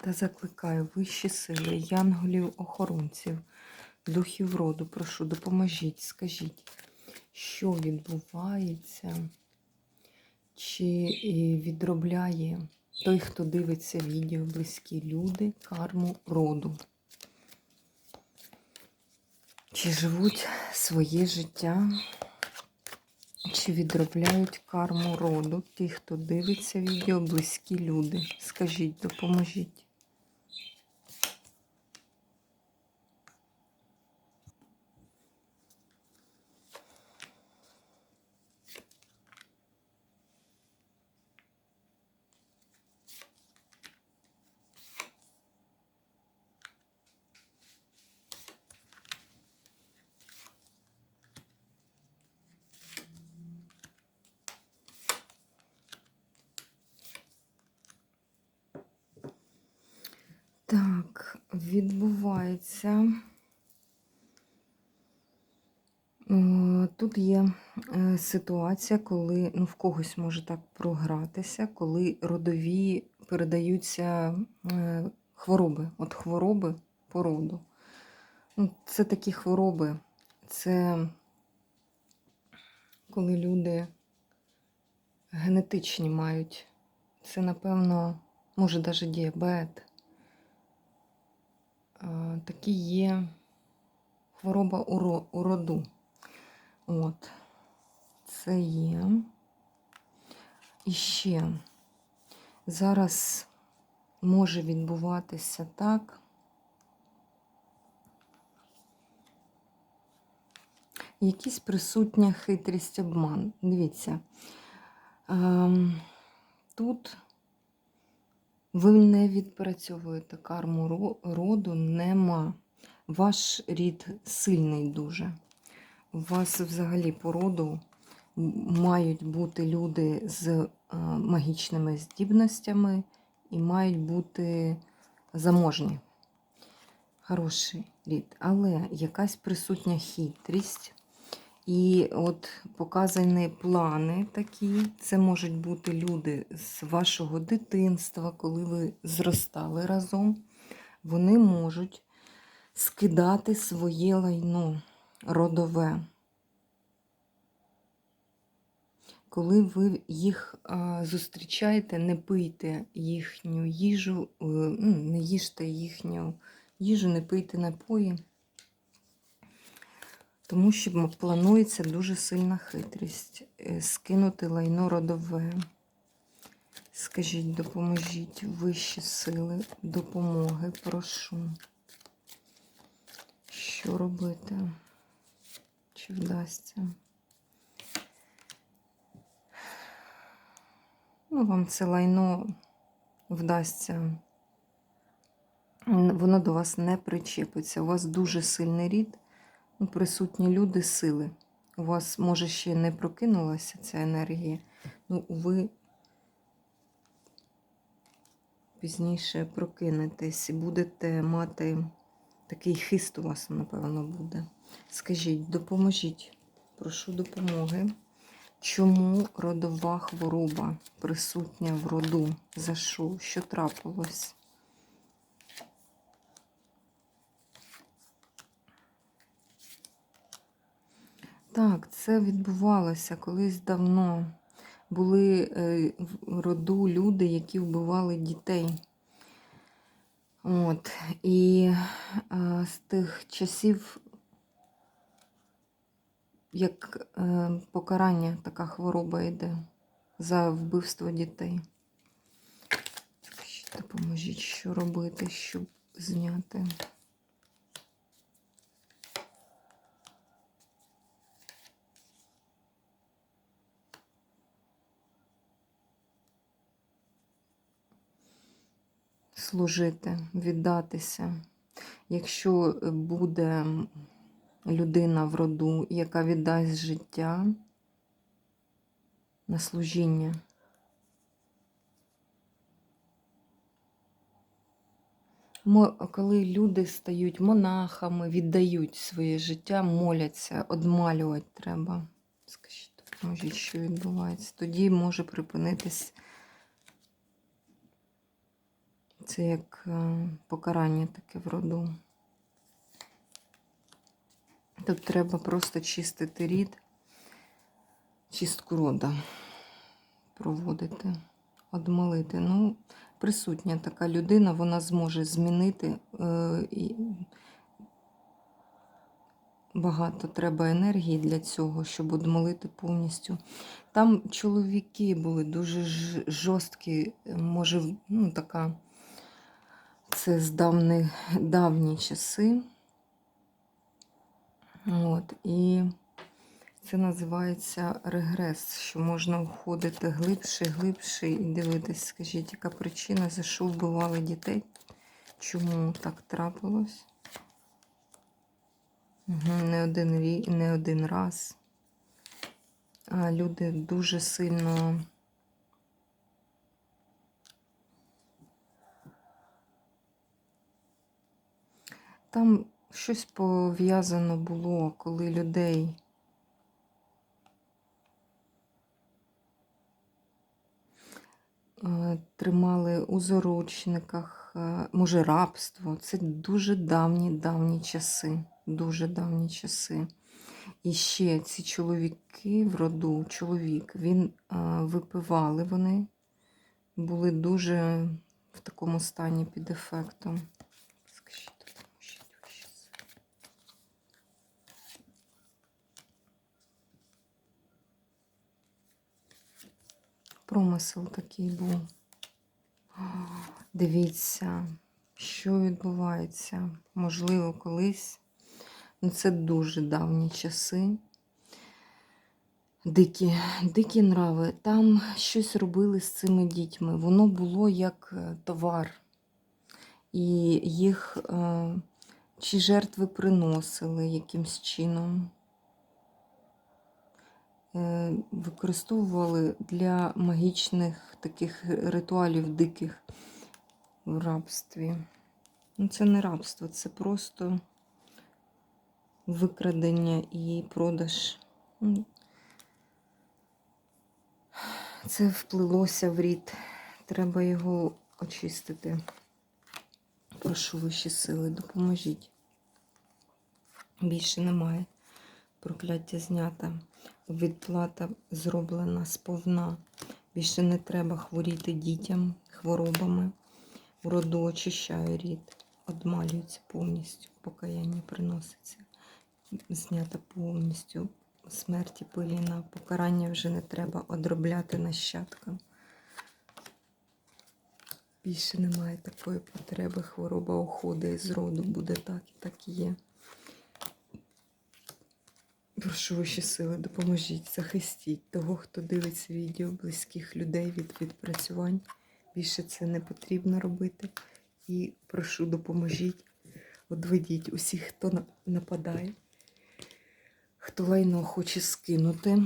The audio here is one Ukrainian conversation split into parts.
Та закликаю вищі сили, янголів, охоронців, духів роду, прошу, допоможіть, скажіть, що відбувається, чи е, відробляє той, хто дивиться відео, близькі люди, карму роду. Чи живуть своє життя, чи відробляють карму роду ті, хто дивиться відео, близькі люди. Скажіть, допоможіть. Так, відбувається. Е, Тут є е, ситуація, коли ну, в когось може так програтися, коли родові передаються е, хвороби, от хвороби по роду. Ну, Це такі хвороби, це коли люди генетичні мають. Це, напевно, може навіть діабет. Такі є хвороба у роду. От, це є. І ще зараз може відбуватися так. Якісь присутня хитрість обман. Дивіться, ем, тут ви не відпрацьовуєте карму роду, нема. Ваш рід сильний дуже. У вас взагалі по роду мають бути люди з е, магічними здібностями і мають бути заможні. Хороший рід. Але якась присутня хитрість. І от показані плани такі, це можуть бути люди з вашого дитинства, коли ви зростали разом. Вони можуть скидати своє лайно родове. Коли ви їх зустрічаєте, не пийте їхню їжу, е, ну, не їжте їхню їжу, не пийте напої. Тому що планується дуже сильна хитрість. е, Скинути лайно родове. Скажіть, допоможіть вищі сили допомоги, прошу. Що робити? Чи вдасться? Ну, вам це лайно вдасться. Воно до вас не причепиться. У вас дуже сильний рід. Присутні люди сили. У вас, може, ще не прокинулася ця енергія. Ну, ви пізніше прокинетесь і будете мати такий хист у вас, напевно, буде. Скажіть, допоможіть, прошу допомоги. Чому родова хвороба присутня в роду? За що? Що трапилось? Так, це відбувалося колись давно. Були е, в роду люди, які вбивали дітей. От. І е, з тих часів, як е, покарання, така хвороба йде за вбивство дітей. Допоможіть, що робити, щоб зняти. Служити, віддатися. Якщо буде людина в роду, яка віддасть життя на служіння, коли люди стають монахами, віддають своє життя, моляться, одмалювати треба. Скажіть, допоможіть, що відбувається. Тоді може припинитись це як е, покарання таке в роду. Тут треба просто чистити рід, чистку рода проводити, одмолити. Ну, присутня така людина, вона зможе змінити е, багато треба енергії для цього, щоб одмолити повністю. Там чоловіки були дуже жорсткі, може, ну, така, це з давні, давні часи. От, і це називається регрес, що можна входити глибше, глибше і дивитись, скажіть, яка причина, за що вбивали дітей? Чому так трапилось? Не, один не один раз. А люди дуже сильно. Там щось пов'язано було, коли людей е, тримали у заручниках, е, може, рабство. Це дуже давні давні часи. Дуже давні часи. І ще ці чоловіки в роду, чоловік, він е, випивали вони, були дуже в такому стані під ефектом. Скажіть, допоможіть ви щас. Промисел такий був. Дивіться, що відбувається. Можливо, колись. Ну, це дуже давні часи. Дикі, дикі нрави. Там щось робили з цими дітьми. Воно було як е, товар. І їх е, чи жертви приносили якимсь чином. Використовували для магічних таких ритуалів диких в рабстві. Ну, це не рабство, це просто викрадення і продаж. Це вплилося в рід. Треба його очистити. Прошу вищі сили, допоможіть. Більше немає. Прокляття знято. Відплата зроблена сповна. Більше не треба хворіти дітям хворобами. В роду очищаю рід. Одмалюється повністю. Покаяння приноситься. Знято повністю. Смерті пиліна. Покарання вже не треба одробляти нащадкам. Більше немає такої потреби. Хвороба уходить з роду. Буде так і так і є. Прошу ваші сили, допоможіть, захистіть того, хто дивиться відео близьких людей від відпрацювань. Більше це не потрібно робити. І прошу, допоможіть, одведіть усіх, хто нападає, хто лайно хоче скинути.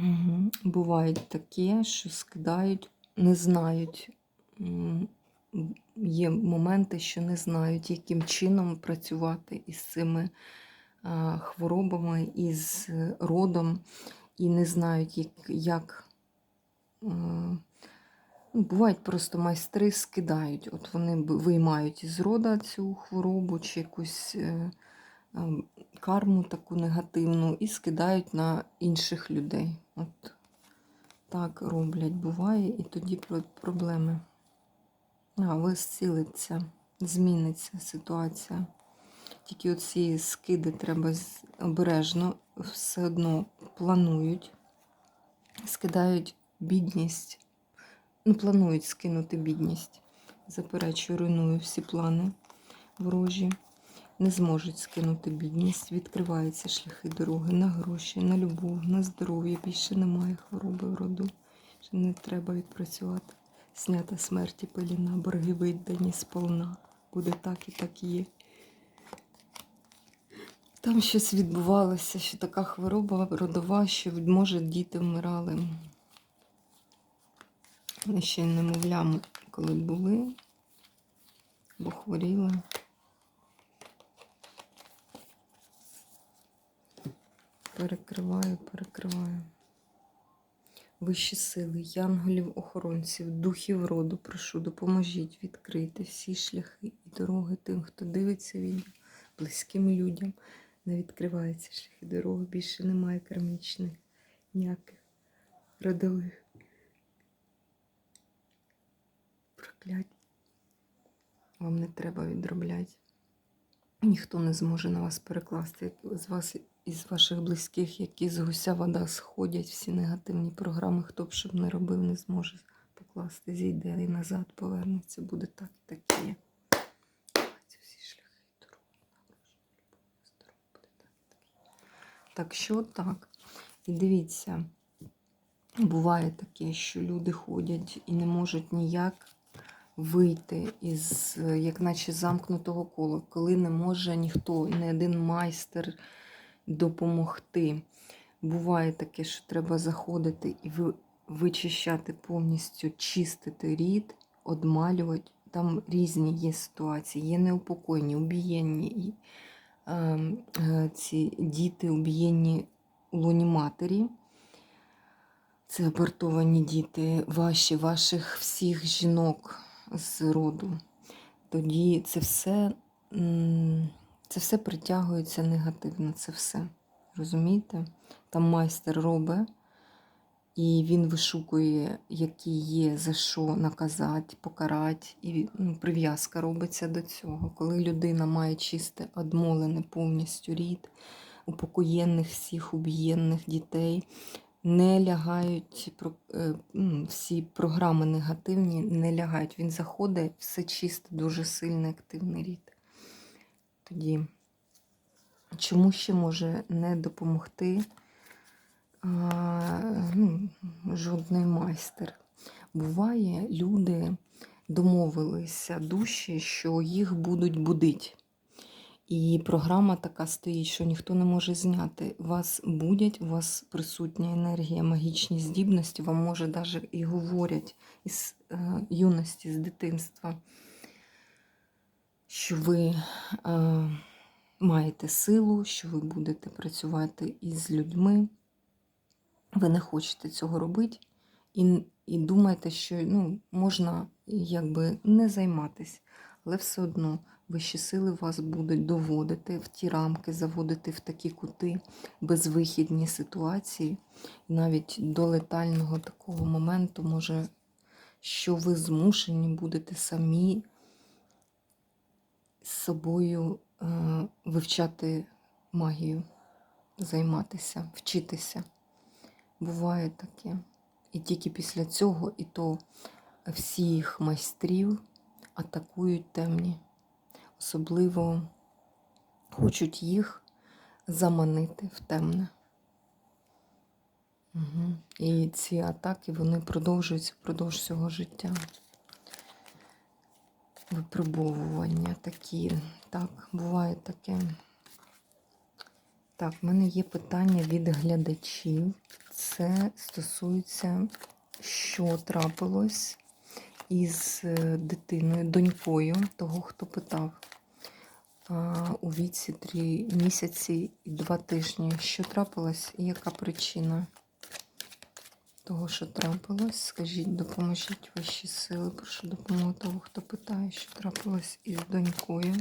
Угу. Бувають таке, що скидають, не знають. Є моменти, що не знають, яким чином працювати із цими хворобами, із родом, і не знають, як. як ну, бувають просто майстри скидають. От вони виймають із рода цю хворобу чи якусь е, карму таку негативну і скидають на інших людей. От так роблять, буває, і тоді проблеми. А, ви зцілиться, зміниться ситуація. Тільки оці скиди треба обережно, все одно планують, скидають бідність. Ну, планують скинути бідність. Заперечую, руйную всі плани ворожі. Не зможуть скинути бідність. Відкриваються шляхи дороги на гроші, на любов, на здоров'я. Більше немає хвороби в роду. Ще не треба відпрацювати. Снята смерті пеліна, борги видані сполна. Буде так і так є. Там щось відбувалося, що така хвороба родова, що, може, діти вмирали. Вони ще й немовлями, коли були, бо хворіли. Перекриваю, перекриваю. Вищі сили, янголів-охоронців, духів роду, прошу, допоможіть відкрити всі шляхи і дороги тим, хто дивиться відео, близьким людям. Не відкриваються шляхи дороги, більше немає кармічних, ніяких родових проклять. Вам не треба відробляти. Ніхто не зможе на вас перекласти, з вас із ваших близьких, які з гуся вода сходять, всі негативні програми, хто б щоб не робив, не зможе покласти, зійде і назад повернеться, буде так і так є. Ці всі шляхи і дороги, народження, любов, здоров'я, буде так і так і є. Так що так. І дивіться, буває таке, що люди ходять і не можуть ніяк вийти із, як наче замкнутого кола, коли не може ніхто, ні один майстер допомогти. Буває таке, що треба заходити і вичищати повністю, чистити рід, одмалювати. Там різні є ситуації, є неупокоєнні, убієнні ці діти у луні матері. Це абортовані діти, ваші, ваших всіх жінок з роду. Тоді це все, це все притягується негативно, це все. Розумієте? Там майстер робить, і він вишукує, які є, за що наказати, покарати, і ну, прив'язка робиться до цього. Коли людина має чисте, одмолене повністю рід, упокоєнних всіх убієнних дітей, не лягають е, всі програми негативні, не лягають. Він заходить, все чисто, дуже сильний активний рід. Тоді чому ще може не допомогти ну, жодний майстер? Буває, люди домовилися душі, що їх будуть будити. І програма така стоїть, що ніхто не може зняти. Вас будять, у вас присутня енергія, магічні здібності, вам може навіть і говорять із е, юності, з дитинства, що ви е, маєте силу, що ви будете працювати із людьми. Ви не хочете цього робити, і, і думаєте, що ну, можна якби не займатися, але все одно вищі сили вас будуть доводити в ті рамки, заводити в такі кути, безвихідні ситуації, навіть до летального такого моменту, може, що ви змушені будете самі з собою е, вивчати магію, займатися, вчитися. Буває таке. І тільки після цього, і то всіх майстрів атакують темні. Особливо хочуть їх заманити в темне. Угу. І ці атаки вони продовжуються впродовж всього життя. Випробовування такі. Так, буває таке. Так, в мене є питання від глядачів. Це стосується, що трапилось із е, дитиною, донькою того, хто питав у віці 3 місяці і 2 тижні. Що трапилось і яка причина того, що трапилось? Скажіть, допоможіть вищі сили, прошу допомогу того, хто питає, що трапилось із донькою.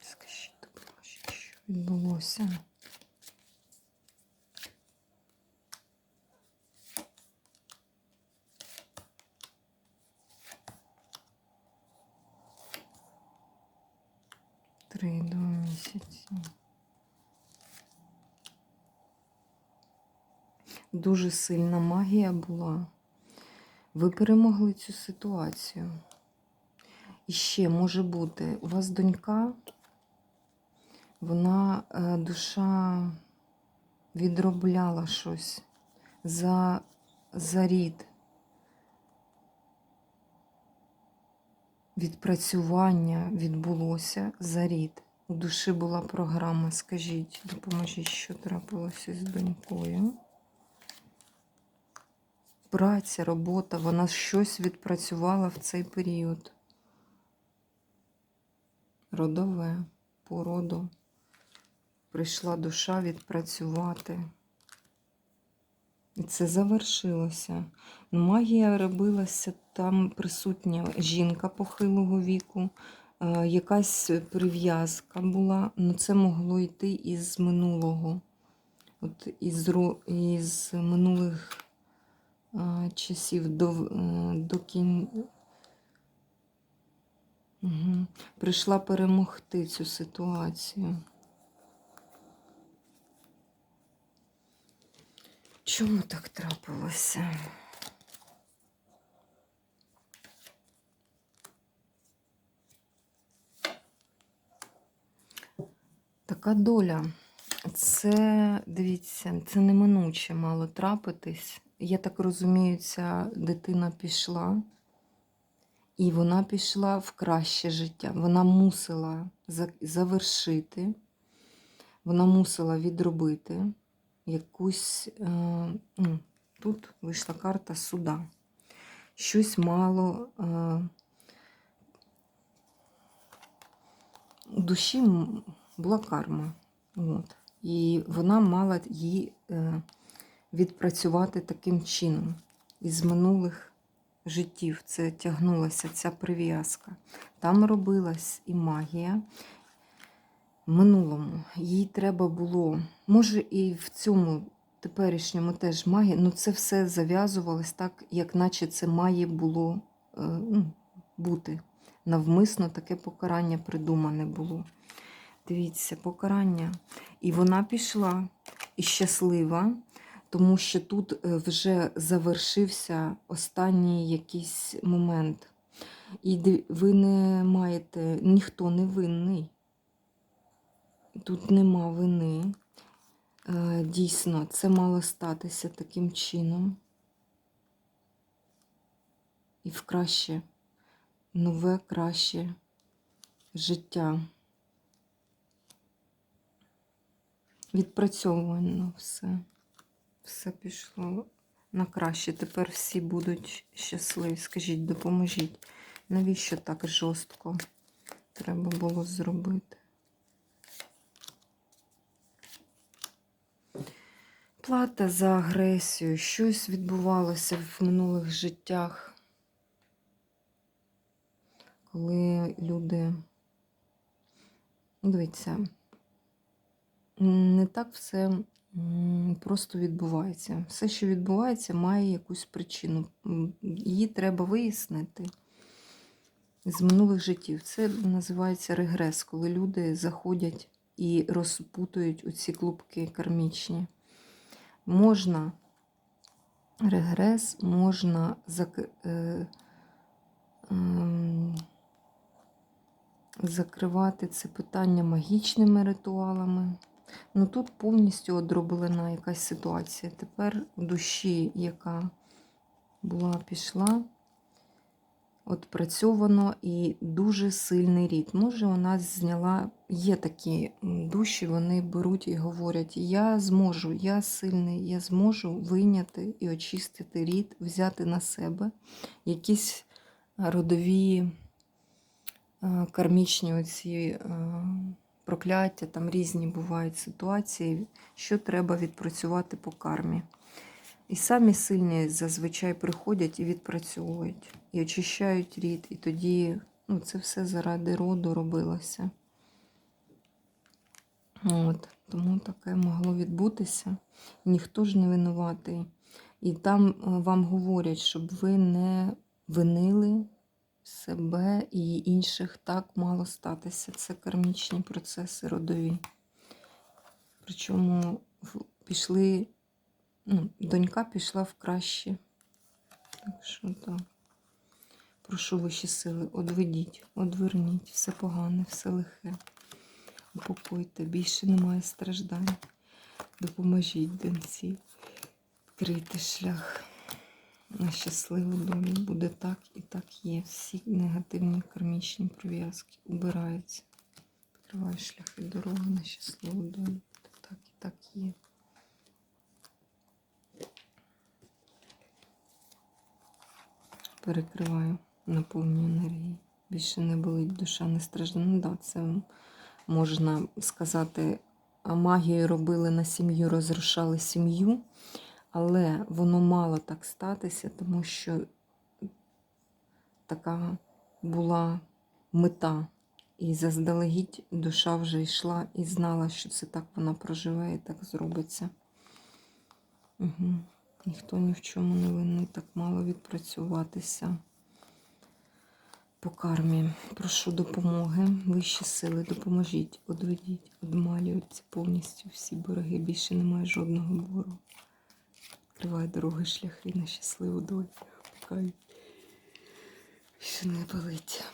Скажіть, допоможіть, що відбулося. Три два місяці. Дуже сильна магія була. Ви перемогли цю ситуацію. І ще може бути, у вас донька, вона е, душа відробляла щось за, за рід. Відпрацювання відбулося за рід. У душі була програма. Скажіть, допоможіть, що трапилося з донькою. Праця, робота, вона щось відпрацювала в цей період. Родове, по роду. Прийшла душа відпрацювати. І це завершилося. Ну, Магія робилася там присутня жінка похилого віку, е, якась прив'язка була, але це могло йти із минулого, от із, із минулих е, часів до, е, до кін... Угу. Прийшла перемогти цю ситуацію. Чому так трапилося? Така доля. Це, дивіться, це неминуче мало трапитись. Я так розумію, ця дитина пішла, і вона пішла в краще життя. Вона мусила завершити, вона мусила відробити якусь. Е, тут вийшла карта суда. Щось мало. Е, у душі була карма. От. І вона мала її е, відпрацювати таким чином. Із минулих життів це тягнулася ця прив'язка. Там робилась і магія минулому. Їй треба було, може, і в цьому теперішньому теж магія, ну це все зав'язувалось так, як наче це має було е, ну, бути. Навмисно таке покарання придумане було. Дивіться, покарання. І вона пішла і щаслива, тому що тут е, вже завершився останній якийсь момент. І ви не маєте, ніхто не винний. Тут нема вини. Е, Дійсно, це мало статися таким чином. І в краще, нове, краще життя. Відпрацьовано все. Все пішло на краще. Тепер всі будуть щасливі. Скажіть, допоможіть. Навіщо так жорстко треба було зробити? Плата за агресію. Щось відбувалося в минулих життях, коли люди. Дивіться, не так все просто відбувається. Все, що відбувається, має якусь причину. Її треба вияснити з минулих життів. Це називається регрес, коли люди заходять і розпутують оці клубки кармічні. Можна регрес, можна е, ем, закривати це питання магічними ритуалами. Ну тут повністю одроблена якась ситуація. Тепер в душі, яка була, пішла, отпрацьовано і дуже сильний рід. Може, вона зняла, є такі душі, вони беруть і говорять: Я зможу, я сильний, я зможу вийняти і очистити рід, взяти на себе якісь родові е, кармічні оці е, прокляття, там різні бувають ситуації, що треба відпрацювати по кармі. І самі сильні зазвичай приходять і відпрацьовують, і очищають рід, і тоді ну, це все заради роду робилося. От, тому таке могло відбутися. Ніхто ж не винуватий. І там е, вам говорять, щоб ви не винили себе і інших так мало статися. Це кармічні процеси родові. Причому пішли ну, донька пішла в краще. Так що так. Прошу вищі сили, одведіть, одверніть, все погане, все лихе. Упокойте, більше немає страждань. Допоможіть доньці. Відкрийте шлях на щасливу долю. Буде так і так є. Всі негативні кармічні прив'язки убираються. Відкриваю шляхи дороги на щасливу долю. Так і так є. Перекриваю, наповнюю енергії. Більше не болить, душа не страждає. Ну да, це можна сказати, магію робили на сім'ю, розрушали сім'ю, але воно мало так статися, тому що така була мета. І заздалегідь душа вже йшла і знала, що це так вона проживе і так зробиться. Угу. Ніхто ні в чому не винний, так мало відпрацюватися по кармі. Прошу допомоги, вищі сили, допоможіть, одведіть, одмалюються повністю всі береги. Більше немає жодного бору. Відкривай дороги, шляхи на щасливу долю. Пікай. Більше не болить.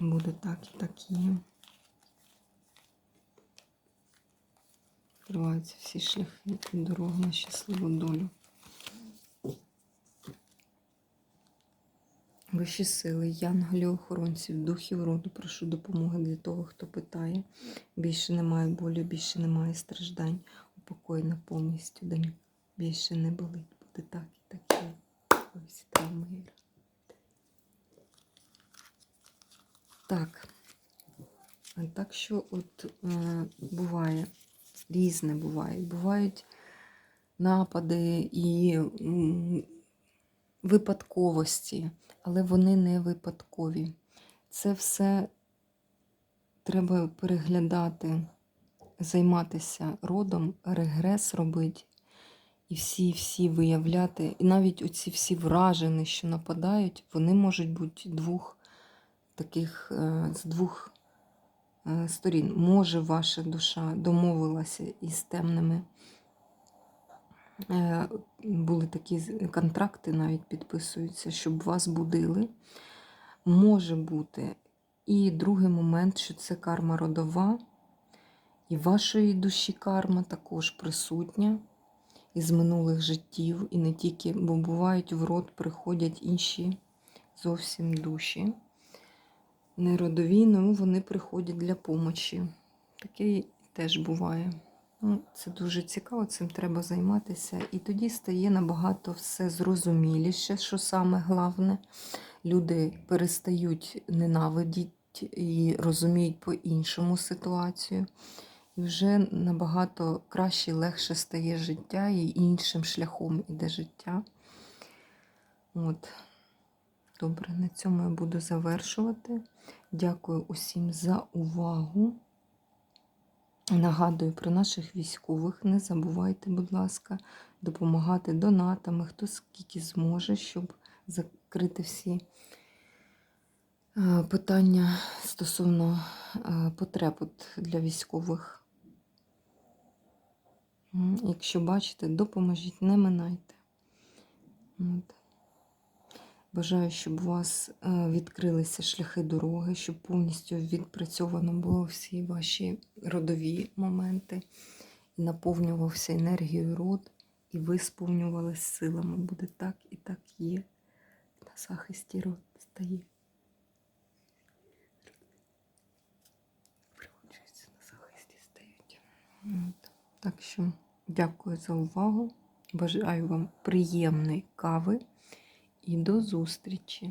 Буде так і так є. Відкриваються всі шляхи і дороги на щасливу долю. Вищі сили, янголів, охоронців, духів роду, прошу допомоги для того, хто питає. Більше немає болю, більше немає страждань. Упокоєна повністю день. Більше не болить. Буде так і так є. Ось там мир. Так. Так що от е, буває, різне буває. Бувають напади і випадковості, але вони не випадкові. Це все треба переглядати, займатися родом, регрес робити. І всі всі виявляти, і навіть оці всі вражені, що нападають, вони можуть бути двох таких е, з двох сторін. Може, ваша душа домовилася із темними. Е, Були такі контракти, навіть підписуються, щоб вас будили. Може бути. І другий момент, що це карма родова, і вашої душі карма також присутня із минулих життів, і не тільки, бо бувають в род приходять інші зовсім душі. Не родові, ну вони приходять для помочі. Таке теж буває. Ну, це дуже цікаво, цим треба займатися. І тоді стає набагато все зрозуміліше, що саме головне. Люди перестають ненавидіти і розуміють по-іншому ситуацію. І вже набагато краще і легше стає життя, і іншим шляхом іде життя. От. Добре, на цьому я буду завершувати. Дякую усім за увагу. Нагадую про наших військових. Не забувайте, будь ласка, допомагати донатами, хто скільки зможе, щоб закрити всі е, питання стосовно е, потреб для військових. Якщо бачите, допоможіть, не минайте. От. Бажаю, щоб у вас е, відкрилися шляхи дороги, щоб повністю відпрацьовано було всі ваші родові моменти, і наповнювався енергією род, і ви сповнювались силами. Буде так і так є. На захисті род стає. Приходжується на захисті стають. Так що дякую за увагу. Бажаю вам приємної кави і до зустрічі!